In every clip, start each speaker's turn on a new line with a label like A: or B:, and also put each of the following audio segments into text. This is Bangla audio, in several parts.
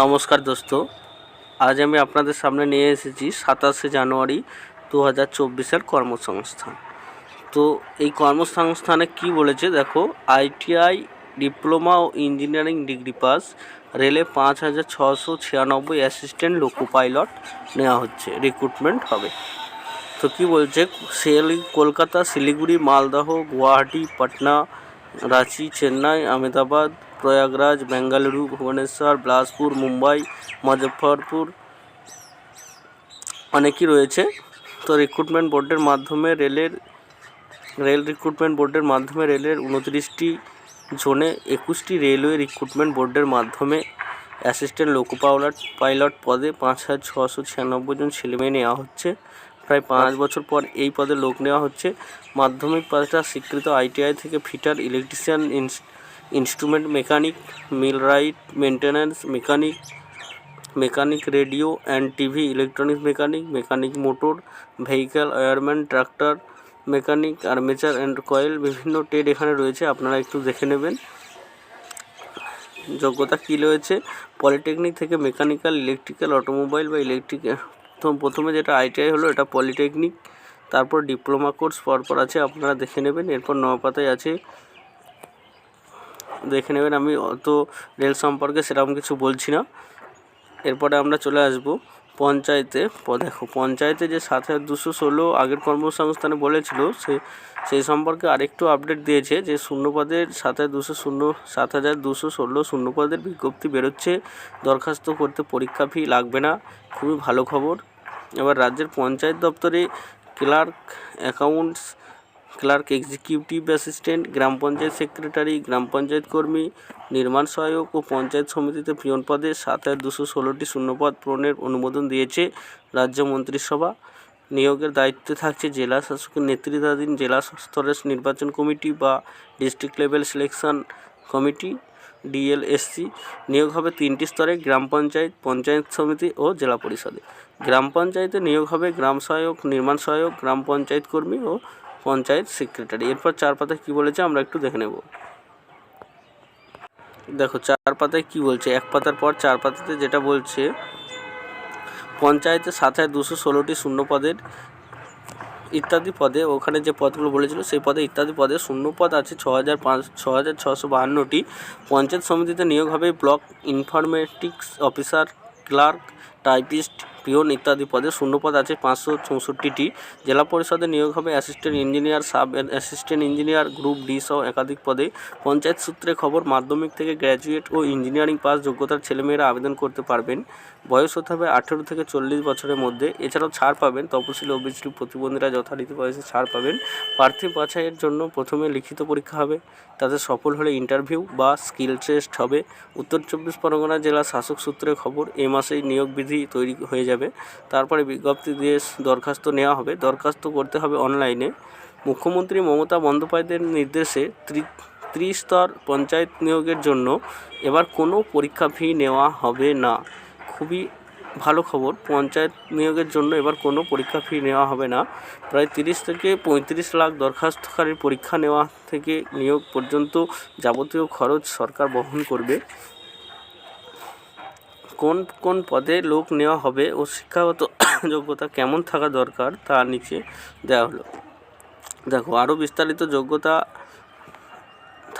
A: নমস্কার দোস্ত। আজ আমি আপনাদের সামনে নিয়ে এসেছি সাতাশে জানুয়ারি দু হাজার চব্বিশের কর্মসংস্থান। তো এই কর্মসংস্থানে কি বলেছে? দেখো, আইটিআই, ডিপ্লোমা ও ইঞ্জিনিয়ারিং ডিগ্রি পাস, রেলে পাঁচ হাজার ছশো ছিয়ানব্বই অ্যাসিস্ট্যান্ট লোকো পাইলট নেওয়া হচ্ছে, রিক্রুটমেন্ট হবে। তো কি বলছে? শিলি কলকাতা, শিলিগুড়ি, মালদহ, গুয়াহাটি, পাটনা, রাঁচি, চেন্নাই, আহমেদাবাদ প্রয়াগরাজ বেঙ্গালুরু ভুবনেশ্বর বিলাসপুর মুম্বাই মুজফ্ফরপুর অনেকই রয়েছে তো রিক্রুটমেন্ট বোর্ডের মাধ্যমে রেলের রেল রিক্রুটমেন্ট বোর্ডের মাধ্যমে রেলের উনত্রিশটি জোনে একুশটি রেলওয়ে রিক্রুটমেন্ট বোর্ডের মাধ্যমে অ্যাসিস্ট্যান্ট লোকো পাইলট পাইলট পদে পাঁচ হাজার ছশো ছিয়ানব্বই জন ছেলেমেয়ে নেওয়া হচ্ছে। প্রায় পাঁচ বছর পর এই পদে লোক নেওয়া হচ্ছে। মাধ্যমিক পাশটা স্বীকৃত আইটিআই থেকে fitter electrician instrument mechanic, millwright maintenance mechanic mechanic radio and TV, electronics mechanic mechanic motor, vehicle wireman tractor mechanic, armature and coil বিভিন্ন ট্রেড এখানে রয়েছে, আপনারা একটু দেখে নেবেন। যোগ্যতা কী রয়েছে? পলিটেকনিক থেকে মেকানিক্যাল, ইলেকট্রিক্যাল, অটোমোবাইল বা ইলেকট্রিক, প্রথম, প্রথমে যেটা আইটিআই হলো, এটা পলিটেকনিক। তারপর ডিপ্লোমা কোর্স পরপর আছে, আপনারা দেখে নেবেন। এরপর নপাতায় আছে দেখে নেবেন, আমি অত রেল সম্পর্কে সেরকম কিছু বলছি না। এরপরে আমরা চলে আসব পঞ্চায়েতে। দেখো, পঞ্চায়েতে যে সাত হাজার দুশো ষোলো আগের কর্মসংস্থানে বলেছিল, সে, সেই সম্পর্কে আরেকটু আপডেট দিয়েছে যে শূন্যপদের সাত হাজার দুশো শূন্য, সাত হাজার দুশো ষোলো শূন্যপদের বিজ্ঞপ্তি বেরোচ্ছে। দরখাস্ত করতে পরীক্ষা ফি লাগবে না, খুবই ভালো খবর। এবার রাজ্যের পঞ্চায়েত দপ্তরে clerk accounts clerk, executive assistant, গ্রাম পঞ্চায়েত সেক্রেটারি, গ্রাম পঞ্চায়েত কর্মী, নির্মাণ সহায়ক ও পঞ্চায়েত সমিতিতে পিয়ন পদে সাত হাজার দুশো ষোলোটি শূন্যপদ পূরণের অনুমোদন দিয়েছে রাজ্য মন্ত্রিসভা। নিয়োগের দায়িত্বে থাকছে জেলা শাসকের নেতৃত্বাধীন জেলা স্তরের নির্বাচন কমিটি বা district level selection committee, DLSC. নিয়োগ হবে তিনটি স্তরে, গ্রাম পঞ্চায়েত পঞ্চায়েত সমিতি ও জেলা পরিষদে। গ্রাম পঞ্চায়েতে নিয়োগ হবে গ্রাম সহায়ক, নির্মাণ সহায়ক, গ্রাম পঞ্চায়েত কর্মী ও পঞ্চায়েত সেক্রেটারি এরপর চার পাতায় কী বলেছে আমরা একটু দেখে নেব। দেখো, চার পাতায় কী বলছে? এক পাতার পর চার পাতাতে যেটা বলছে, পঞ্চায়েতে সাত হাজার দুশো ষোলোটি শূন্য পদের ইত্যাদি পদে ওখানে যে পদগুলো বলেছিল, সেই পদে ইত্যাদি পদে শূন্য পদ আছে ছ হাজার পাঁচ, ছ হাজার ছশো বাহান্নটি। পঞ্চায়েত সমিতিতে নিয়োগ হবে block informatics officer, clerk, typist peon ইত্যাদি পদে শূন্যপদ আছে পাঁচশো চৌষট্টিটি। জেলা পরিষদে নিয়োগ হবে assistant engineer, sub assistant engineer, group D সহ একাধিক পদে। পঞ্চায়েত সূত্রে খবর, মাধ্যমিক থেকে গ্র্যাজুয়েট ও ইঞ্জিনিয়ারিং পাস যোগ্যতার ছেলেমেয়েরা আবেদন করতে পারবেন। বয়স হতে হবে আঠেরো থেকে চল্লিশ বছরের মধ্যে। এছাড়াও ছাড় পাবেন, তপশিলি ওবিসি প্রতিবন্ধীরা যথারীতি বয়সে ছাড় পাবেন। প্রার্থী বাছাইয়ের জন্য প্রথমে লিখিত পরীক্ষা হবে। তাতে সফল হলে ইন্টারভিউ বা স্কিল টেস্ট হবে। উত্তর চব্বিশ পরগনা জেলা শাসক সূত্রে খবর, এ মাসেই নিয়োগ বিধি তৈরি হয়ে যাবে। তারপরে বিজ্ঞপ্তি দিয়ে দরখাস্ত নেওয়া হবে। দরখাস্ত করতে হবে অনলাইনে। মুখ্যমন্ত্রী মমতা বন্দ্যোপাধ্যায়ের নির্দেশে ত্রি- ত্রিস্তর পঞ্চায়েত নিয়োগের জন্য এবার কোনো পরীক্ষা ফি নেওয়া হবে না। খুবই ভালো খবর। পঞ্চায়েত নিয়োগের জন্য এবার কোনো পরীক্ষা ফি নেওয়া হবে না। প্রায় তিরিশ থেকে পঁয়ত্রিশ লাখ দরখাস্তকারীর পরীক্ষা নেওয়া থেকে নিয়োগ পর্যন্ত যাবতীয় খরচ সরকার বহন করবে। কোন কোন পদে লোক নেওয়া হবে ও শিক্ষাগত যোগ্যতা কেমন থাকা দরকার তা নিচে দেওয়া হলো। দেখো আরও বিস্তারিত যোগ্যতা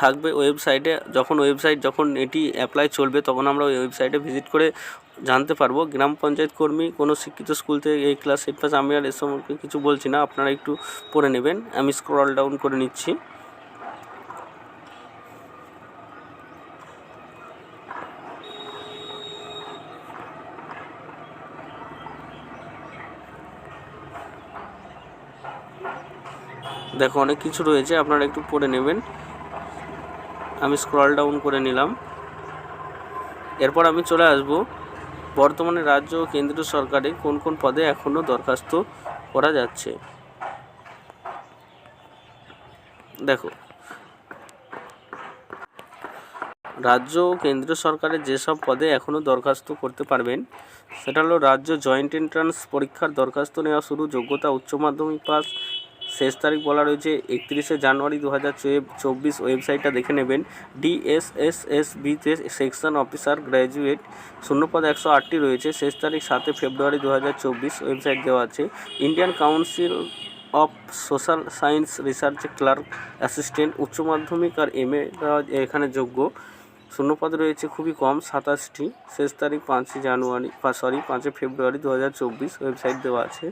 A: থাকবে ওয়েবসাইটে। যখন ওয়েবসাইট, যখন এটি অ্যাপ্লাই চলবে, তখন আমরা ওই ওয়েবসাইটে ভিজিট করে জানতে পারব। গ্রাম পঞ্চায়েত কর্মী, কোনো শিক্ষিত স্কুল থেকে এই ক্লাস এইট পাস আমি আর এ সম্পর্কে কিছু বলছি না, আপনারা একটু পড়ে নেবেন। আমি স্ক্রল ডাউন করে নিচ্ছি। দেখো, অনেক কিছু রয়েছে, আপনারা একটু পড়ে নেবেন। আমি স্ক্রল ডাউন করে নিলাম। এরপর আমি চলে আসব, বর্তমানে রাজ্য ও কেন্দ্রীয় সরকারে কোন কোন পদে এখনও দরখাস্ত করা যাচ্ছে? দেখো, রাজ্য ও কেন্দ্রীয় সরকারের যেসব পদে এখনও দরখাস্ত করতে পারবেন, সেটা হলো রাজ্য জয়েন্ট এন্ট্রান্স পরীক্ষার দরখাস্ত নেওয়া শুরু, যোগ্যতা উচ্চ মাধ্যমিক পাস শেষ তারিখ বলা রয়েছে, একত্রিশে জানুয়ারি দু হাজার চব্বিশ ওয়েবসাইটটা দেখে নেবেন। ডিএসএসএসবিতে সেকশন অফিসার গ্র্যাজুয়েট, শূন্যপদ একশো আটটি রয়েছে। শেষ তারিখ সাতে ফেব্রুয়ারি দু হাজার চব্বিশ ওয়েবসাইট দেওয়া আছে। Indian council of social science research clerk, assistant, উচ্চ মাধ্যমিক আর এম এখানে যোগ্য। শূন্যপদ রয়েছে খুবই কম, সাতাশটি। শেষ তারিখ পাঁচই জানুয়ারি সরি পাঁচই ফেব্রুয়ারি দু হাজার চব্বিশ ওয়েবসাইট দেওয়া আছে।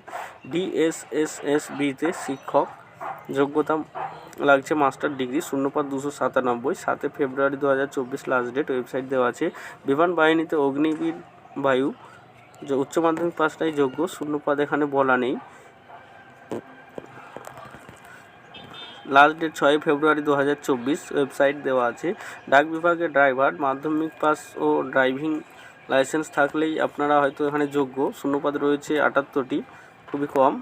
A: ডিএসএসএসবিতে শিক্ষক, যোগ্যতা লাগছে মাস্টার ডিগ্রি শূন্যপদ দুশো সাতানব্বই। সাতে ফেব্রুয়ারি দু হাজার চব্বিশ লাস্ট ডেট ওয়েবসাইট দেওয়া আছে। বিমান বাহিনীতে অগ্নিবীর বায়ু উচ্চ মাধ্যমিক পাসটাই যোগ্য, শূন্যপদ এখানে বলা নেই। লাস্ট ডেট ছয় ফেব্রুয়ারি দু হাজার চব্বিশ, ওয়েবসাইট দেওয়া আছে। ডাক বিভাগের ড্রাইভার, মাধ্যমিক পাস ও ড্রাইভিং লাইসেন্স থাকলেই আপনারা হয়তো এখানে যোগ্য। শূন্যপদ রয়েছে আটাত্তরটি, খুবই কম।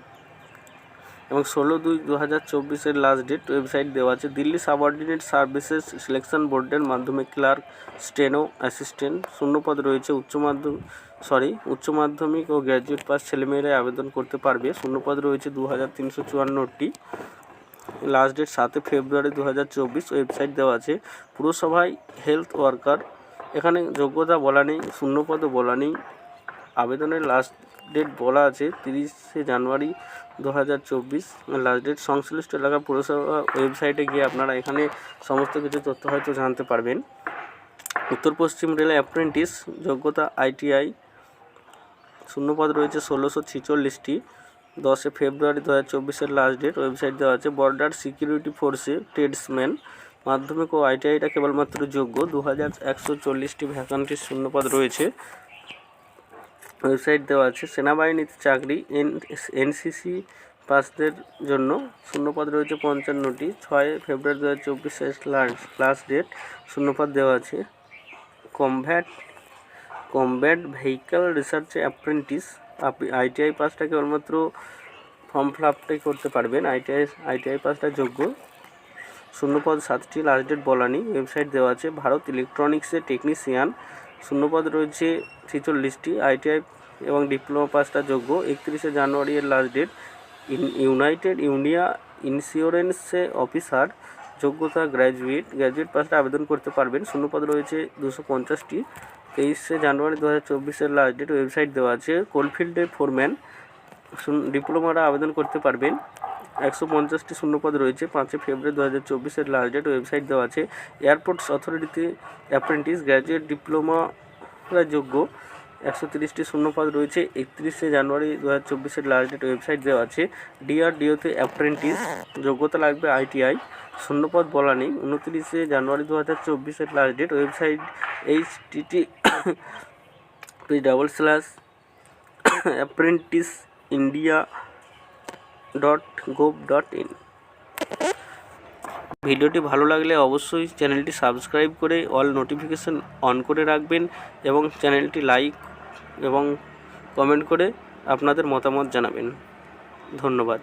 A: এবং ষোলো দুই দু হাজার চব্বিশের লাস্ট ডেট ওয়েবসাইট দেওয়া আছে। দিল্লি সাবঅর্ডিনেট সার্ভিসেস সিলেকশন বোর্ডের মাধ্যমিক ক্লার্ক, স্টেনো অ্যাসিস্ট্যান্ট। শূন্যপদ রয়েছে উচ্চ মাধ্যমিক সরি, উচ্চ মাধ্যমিক ও গ্র্যাজুয়েট পাস ছেলেমেয়েরাই আবেদন করতে পারবে। শূন্যপদ রয়েছে দু হাজার তিনশো চুয়ান্নটি। লাস্ট ডেট সাতে ফেব্রুয়ারি দু হাজার চব্বিশ ওয়েবসাইট দেওয়া আছে। পুরসভায় হেলথ ওয়ার্কার এখানে যোগ্যতা বলা নেই, শূন্যপদও বলা নেই। আবেদনের লাস্ট ডেট বলা আছে তিরিশে জানুয়ারি দু হাজার চব্বিশ। লাস্ট ডেট সংশ্লিষ্ট এলাকা পুরসভা ওয়েবসাইটে গিয়ে আপনারা এখানে সমস্ত কিছু তথ্য হয়তো জানতে পারবেন। উত্তর পশ্চিম রেলে অ্যাপ্রেন্টিস যোগ্যতা আইটিআই শূন্যপদ রয়েছে ষোলোশো ছিচল্লিশটি। দশে ফেব্রুয়ারি দু হাজার চব্বিশের লাস্ট ডেট ওয়েবসাইট দেওয়া আছে বর্ডার সিকিউরিটি ফোর্সে ট্রেডসম্যান মাধ্যমিক ও আইটিআইটা কেবলমাত্র যোগ্য। দু হাজার একশো চল্লিশটি ভ্যাকান্টির শূন্যপদ রয়েছে। ওয়েবসাইট দেওয়া আছে সেনাবাহিনীতে চাকরি এন এনসিসি পাসদের জন্য শূন্যপদ রয়েছে পঞ্চান্নটি। ছয় ফেব্রুয়ারি দু হাজার চব্বিশের লাস্ট লাস্ট ডেট শূন্যপদ দেওয়া আছে। কমভ্যাট কমব্যাট ভেহিক্যাল রিসার্চে অ্যাপ্রেন্টিস আপনি আইটিআই পাসটা কেবলমাত্র ফর্ম ফিল আপটাই করতে পারবেন। আইটিআই আইটিআই পাসটা যোগ্য। শূন্যপদ সাতটি লাস্ট ডেট বলা নেই ওয়েবসাইট দেওয়া আছে। ভারত ইলেকট্রনিক্সের টেকনিশিয়ান শূন্যপদ রয়েছে ছেচল্লিশটি। আইটিআই এবং ডিপ্লোমা পাসটা যোগ্য। একত্রিশে জানুয়ারি এর last date in United India ইন্স্যুরেন্সে officer যোগ্যতা গ্র্যাজুয়েট গ্র্যাজুয়েট পাসটা আবেদন করতে পারবেন। শূন্যপদ রয়েছে দুশো পঞ্চাশটি। তেইশে জানুয়ারি দু হাজার চব্বিশের লাস্ট ডেট ওয়েবসাইট দেওয়া আছে। কোলফিল্ডে ফোরম্যান ডিপ্লোমারা আবেদন করতে পারবেন। একশো পঞ্চাশটি শূন্যপদ রয়েছে। পাঁচই ফেব্রুয়ারি দু হাজার চব্বিশের লাস্ট ডেট ওয়েবসাইট দেওয়া আছে। এয়ারপোর্টস অথরিটিতে অ্যাপ্রেন্টিস গ্র্যাজুয়েট ডিপ্লোমা যোগ্য। একশো তিরিশটি শূন্যপদ রয়েছে। একত্রিশে জানুয়ারি দু হাজার চব্বিশের লাস্ট ডেট ওয়েবসাইট দেওয়া আছে। ডিআরডিওতে অ্যাপ্রেন্টিস যোগ্যতা লাগবে আইটিআই। শূন্যপদ বলা নেই। উনত্রিশে জানুয়ারি দু হাজার চব্বিশের last date website H TT double slash apprentice India dot gov dot in ভিডিওটি ভালো লাগলে অবশ্যই চ্যানেলটি সাবস্ক্রাইব করে অল নোটিফিকেশান অন করে রাখবেন এবং চ্যানেলটি লাইক এবং কমেন্ট করে আপনাদের মতামত জানাবেন। ধন্যবাদ।